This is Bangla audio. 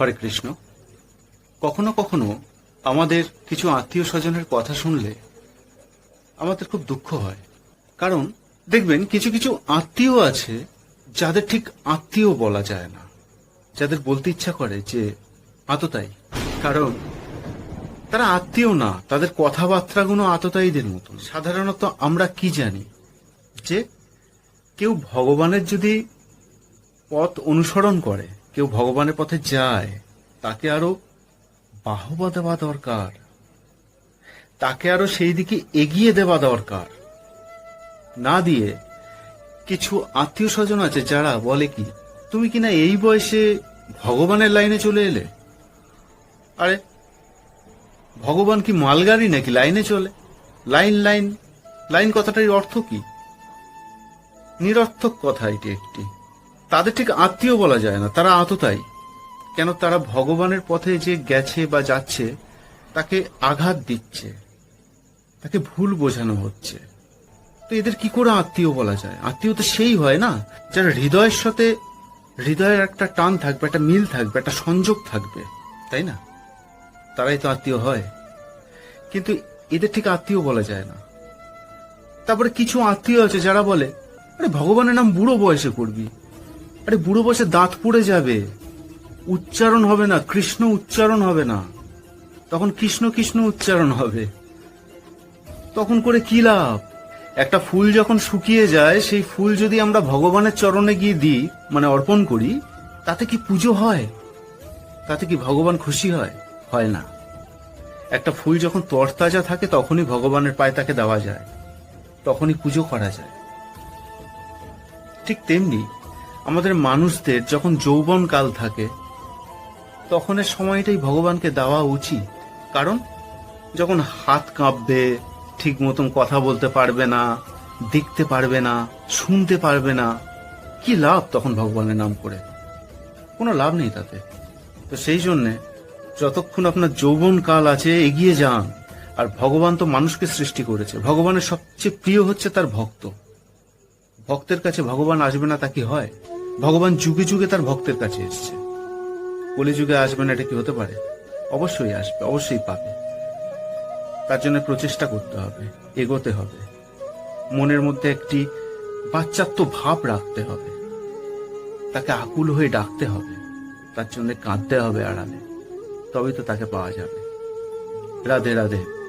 হরে কৃষ্ণ। কখনো কখনো আমাদের কিছু আত্মীয় স্বজনের কথা শুনলে আমাদের খুব দুঃখ হয়। কারণ দেখবেন কিছু কিছু আত্মীয় আছে যাদের ঠিক আত্মীয় বলা যায় না। যাদের বলতে ইচ্ছা করে যে আততাই কারণ তারা আত্মীয় না, তাদের কথাবার্তাগুলো আততায়ীদের মতো সাধারণত আমরা কি জানি? যে কেউ ভগবানের যদি পথ অনুসরণ করে কেউ ভগবানের পথে যায়, তাকে আরও বাহবা দেওয়া দরকার। তাকে আরও সেই দিকে এগিয়ে দেওয়া দরকার। না দিয়ে কিছু আত্মীয় স্বজন আছে যারা বলে কি, তুমি কিনা এই বয়সে ভগবানের লাইনে চলে এলে? আরে, ভগবান কি মালগাড়ি নাকি লাইনে চলে? লাইন লাইন লাইন কথাটার অর্থ কি? নিরর্থক কথা এটি একটি। তাদের ঠিক আত্মীয় বলা যায় না, তারা আততাই কেন তারা ভগবানের পথে যে গেছে বা যাচ্ছে, তাকে আঘাত দিচ্ছে, তাকে ভুল বোঝানো হচ্ছে। তো এদের কি করে আত্মীয় বলা যায়? আত্মীয় তো সেই হয় না, যারা হৃদয়ের সাথে, হৃদয়ের একটা টান থাকবে, একটা মিল থাকবে, একটা সংযোগ থাকবে, তাই না? তারাই তো আত্মীয় হয়। কিন্তু এদের ঠিক আত্মীয় বলা যায় না। তারপরে কিছু আত্মীয় আছে যারা বলে, আরে, ভগবানের নাম বুড়ো বয়সে করবি। আরে বুড়ো বসে দাঁত পড়ে যাবে। উচ্চারণ হবে না, কৃষ্ণ উচ্চারণ হবে না। তখন কৃষ্ণ কৃষ্ণ উচ্চারণ হবে। তখন করে কি লাভ? একটা ফুল যখন শুকিয়ে যায়, সেই ফুল যদি আমরা ভগবানের চরণে গিয়ে দিই মানে অর্পণ করি, তাতে কি পুজো হয়? তাতে কি ভগবান খুশি হয়? হয় না। একটা ফুল যখন তরতাজা থাকে, তখনই ভগবানের পায়ে তাকে দেওয়া যায়। তখনই পুজো করা যায়। ঠিক তেমনি আমাদের মানুষদের যখন যৌবন কাল থাকে, তখনের সময়টাই ভগবানকে দেওয়া উচিত। কারণ, যখন হাত কাঁপবে, ঠিক মতন কথা বলতে পারবে না, দেখতে পারবে না, শুনতে পারবে না, কি লাভ তখন ভগবানের নাম করে? কোনো লাভ নেই তাতে। তো সেই জন্যে যতক্ষণ আপনার যৌবন কাল আছে, এগিয়ে যান। আর ভগবান তো মানুষকে সৃষ্টি করেছে। ভগবানের সবচেয়ে প্রিয় হচ্ছে তার ভক্ত। ভক্তের কাছে ভগবান আসবে না তা কি হয়? ভগবান যুগে যুগে তার ভক্তের কাছে এসছে। কলিযুগে আসবে না এটা কি হতে পারে? অবশ্যই আসবে, অবশ্যই পাবে। তার জন্য প্রচেষ্টা করতে হবে, এগোতে হবে। মনের মধ্যে একটি বাচ্চাত্ব ভাব রাখতে হবে। তাকে আকুল হয়ে ডাকতে হবে। তার জন্য কাঁদতে হবে আড়ালে। তবেই তো তাকে পাওয়া যাবে। রাধে রাধে।